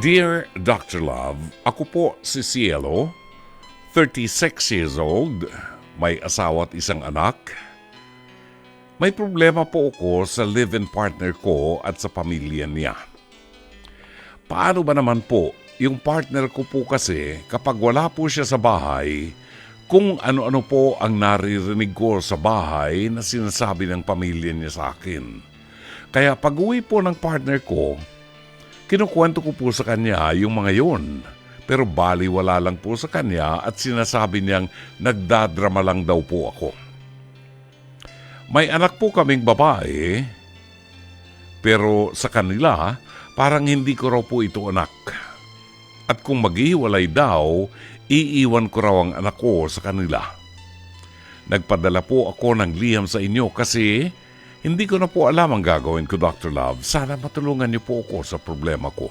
Dear Dr. Love, ako po si Cielo, 36 years old, may asawa at isang anak. May problema po ako sa live-in partner ko at sa pamilya niya. Paano ba naman po, yung partner ko po kasi kapag wala po siya sa bahay, kung ano-ano po ang naririnig ko sa bahay na sinasabi ng pamilya niya sa akin. Kaya pag uwi po ng partner ko, Kinukwento ko po sa kanya yung mga yun. Pero baliwala lang po sa kanya at sinasabi niyang nagdadrama lang daw po ako. May anak po kaming babae, pero sa kanila, parang hindi ko raw po ito anak. At kung maghiwalay daw, iiwan ko raw ang anak ko sa kanila. Nagpadala po ako ng liham sa inyo kasi hindi ko na po alam ang gagawin ko, Dr. Love. Sana matulungan niyo po ako sa problema ko.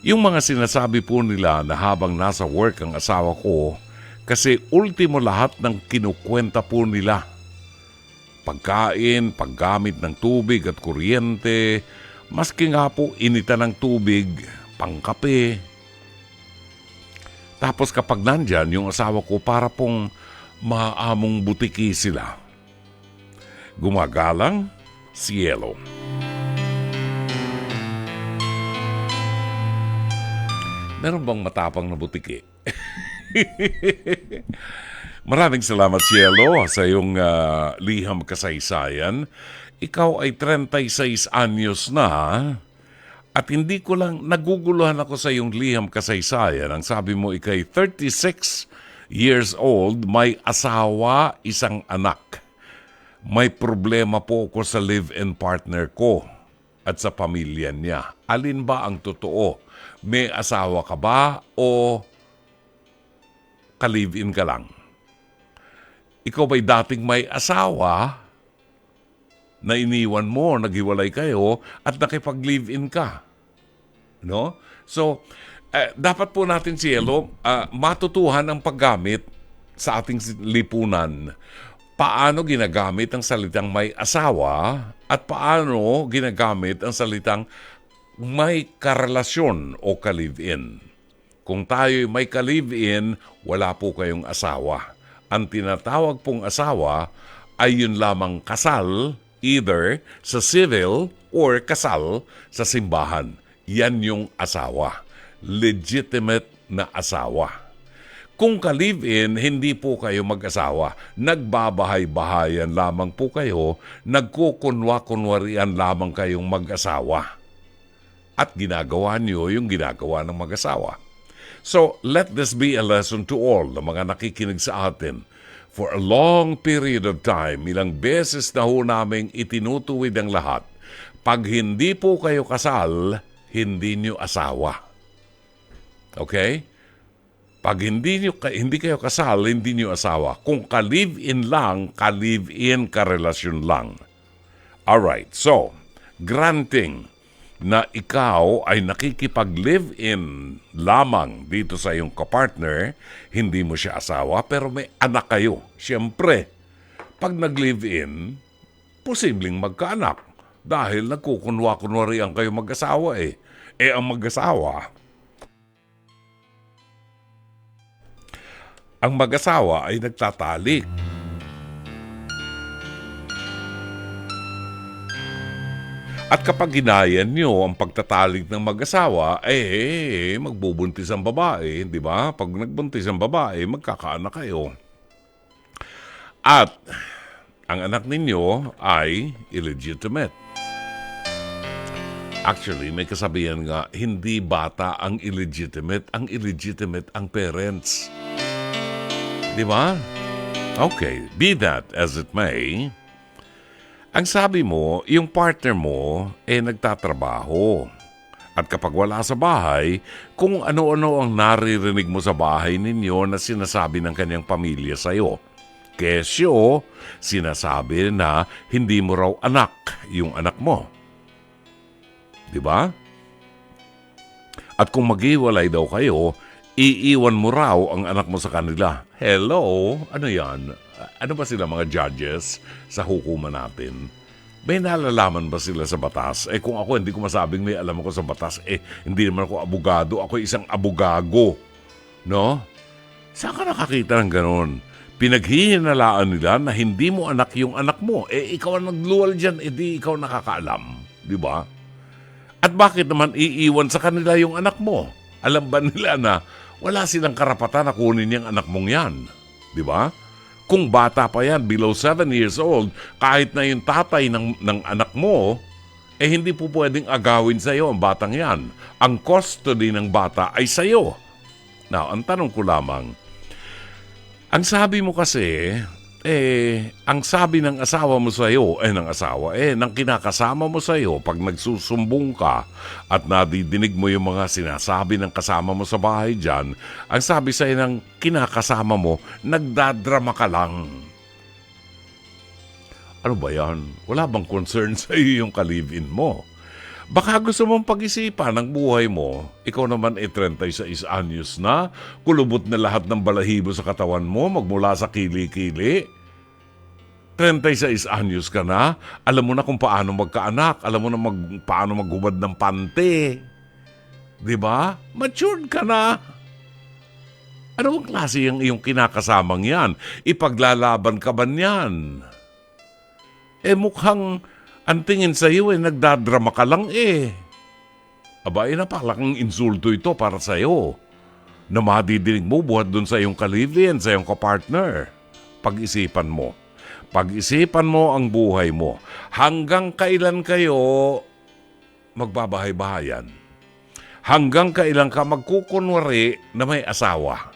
Yung mga sinasabi po nila na habang nasa work ang asawa ko, kasi ultimo lahat ng kinukwenta po nila. Pagkain, paggamit ng tubig at kuryente, maski nga po inita ng tubig, pangkape. Tapos kapag nandyan yung asawa ko para pong maamong butiki sila. Gumagalang, Cielo. Meron bang matapang na butiki? Maraming salamat, Cielo, sa iyong uh, liham kasaysayan. Ikaw ay 36 anyos na, at hindi ko lang naguguluhan ako sa iyong liham kasaysayan. Ang sabi mo, ikay 36 years old, may asawa, isang anak may problema po ako sa live-in partner ko at sa pamilya niya. Alin ba ang totoo? May asawa ka ba o ka-live-in ka lang? Ikaw ba'y dating may asawa na iniwan mo, naghiwalay kayo at nakipag-live-in ka? No? So, eh, dapat po natin, Cielo, uh, matutuhan ang paggamit sa ating lipunan paano ginagamit ang salitang may asawa at paano ginagamit ang salitang may karelasyon o ka-live-in. Kung tayo may ka-live-in, wala po kayong asawa. Ang tinatawag pong asawa ay yun lamang kasal either sa civil or kasal sa simbahan. Yan yung asawa. Legitimate na asawa. Kung ka-live-in, hindi po kayo mag-asawa. Nagbabahay-bahayan lamang po kayo, nagkukunwa-kunwarian lamang kayong mag-asawa. At ginagawa niyo yung ginagawa ng mag-asawa. So, let this be a lesson to all na mga nakikinig sa atin. For a long period of time, ilang beses na ho namin itinutuwid ang lahat. Pag hindi po kayo kasal, hindi niyo asawa. Okay? Pag hindi, nyo, hindi kayo kasal, hindi niyo asawa. Kung ka-live-in lang, ka-live-in, ka-relasyon lang. Alright, so, granting na ikaw ay nakikipag-live-in lamang dito sa iyong kapartner, hindi mo siya asawa, pero may anak kayo. Siyempre, pag nag-live-in, posibleng magkaanak dahil nagkukunwa-kunwari ang kayo mag-asawa eh. Eh ang mag-asawa, ang mag-asawa ay nagtatalik. At kapag ginayan nyo ang pagtatalik ng mag-asawa, eh, magbubuntis ang babae, di ba? Pag nagbuntis ang babae, magkakaanak kayo. At ang anak ninyo ay illegitimate. Actually, may kasabihan nga, hindi bata ang illegitimate, ang illegitimate ang parents. Di ba? Okay, be that as it may, ang sabi mo, yung partner mo eh nagtatrabaho. At kapag wala sa bahay, kung ano-ano ang naririnig mo sa bahay ninyo na sinasabi ng kanyang pamilya sa iyo. Kesyo, sinasabi na hindi mo raw anak yung anak mo. Di ba? At kung maghiwalay daw kayo, iiwan mo raw ang anak mo sa kanila. Hello? Ano yan? Ano ba sila mga judges sa hukuman natin? may nalalaman ba sila sa batas? Eh kung ako hindi ko masabing may alam ako sa batas, eh hindi naman ako abogado, ako isang abogago. No? Saan ka nakakita ng ganon? Pinaghihinalaan nila na hindi mo anak yung anak mo. Eh ikaw ang nagluwal dyan, eh di ikaw nakakaalam. Di ba? At bakit naman iiwan sa kanila yung anak mo? Alam ba nila na wala silang karapatan na kunin yung anak mong yan? Di ba? Kung bata pa yan, below 7 years old, kahit na yung tatay ng, ng anak mo, eh hindi po pwedeng agawin sa iyo ang batang yan. Ang custody ng bata ay sa iyo. Now, ang tanong ko lamang, ang sabi mo kasi, eh, ang sabi ng asawa mo sa iyo, eh, ng asawa, eh, ng kinakasama mo sa iyo, pag nagsusumbong ka at nadidinig mo yung mga sinasabi ng kasama mo sa bahay dyan, ang sabi sa iyo ng kinakasama mo, nagdadrama ka lang. Ano ba yan? Wala bang concern sa iyo yung kalivin mo? Baka gusto mong pag-isipan ang buhay mo. Ikaw naman ay 36 anyos na, kulubot na lahat ng balahibo sa katawan mo, magmula sa kili-kili. 36 anyos ka na, alam mo na kung paano magkaanak, alam mo na mag, paano maghubad ng pante. Di ba? Matured ka na. Ano ang klase yung iyong kinakasamang yan? Ipaglalaban ka ba niyan? Eh mukhang ang tingin sa iyo eh nagdadrama ka lang eh. Aba, eh napakalaking insulto ito para sa iyo. Na madidinig mo buhat dun sa iyong kalivin, sa iyong kapartner. Pag-isipan mo. Pag-isipan mo ang buhay mo. Hanggang kailan kayo magbabahay-bahayan? Hanggang kailan ka magkukunwari na may asawa?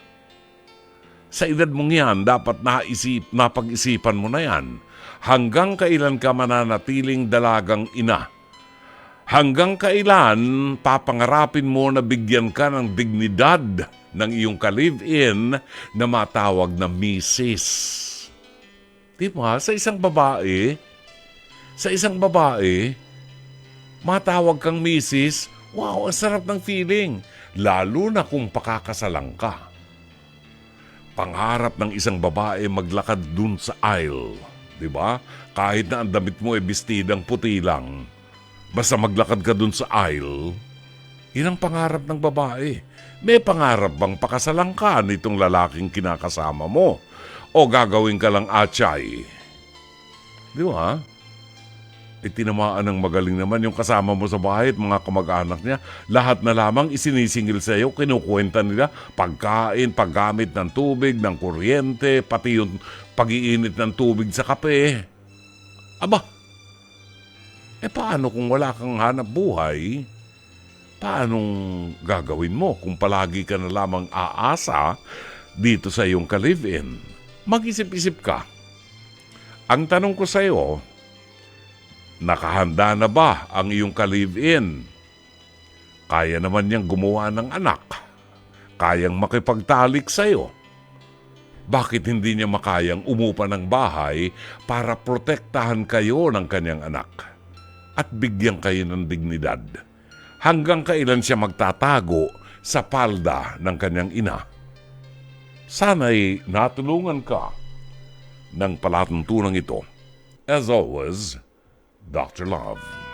Sa edad mong yan, dapat naisip, napag-isipan mo na yan. Hanggang kailan ka mananatiling dalagang ina? Hanggang kailan papangarapin mo na bigyan ka ng dignidad ng iyong ka-live-in na matawag na misis? Di ba? Sa isang babae, sa isang babae, matawag kang misis, wow, ang sarap ng feeling. Lalo na kung pakakasalang ka. Pangarap ng isang babae maglakad dun sa aisle. Di ba? Kahit na ang damit mo ay bestidang puti lang. Basta maglakad ka dun sa aisle, yun ang pangarap ng babae. May pangarap bang pakasalang ka nitong lalaking kinakasama mo? O gagawin ka lang atchay? Di ba? E tinamaan ng magaling naman yung kasama mo sa bahay at mga kamag-anak niya. Lahat na lamang isinisingil sa iyo, kinukwenta nila pagkain, paggamit ng tubig, ng kuryente, pati yung pag-iinit ng tubig sa kape. Aba, eh paano kung wala kang hanap buhay? Paanong gagawin mo kung palagi ka na lamang aasa dito sa iyong ka-live-in? Mag-isip-isip ka. Ang tanong ko sa iyo, nakahanda na ba ang iyong ka-live-in? Kaya naman niyang gumawa ng anak. Kayang makipagtalik sa iyo. Bakit hindi niya makayang umupa ng bahay para protektahan kayo ng kanyang anak at bigyan kayo ng dignidad? Hanggang kailan siya magtatago sa palda ng kanyang ina? Sana'y natulungan ka ng palatuntunan ito. As always, Dr. Love.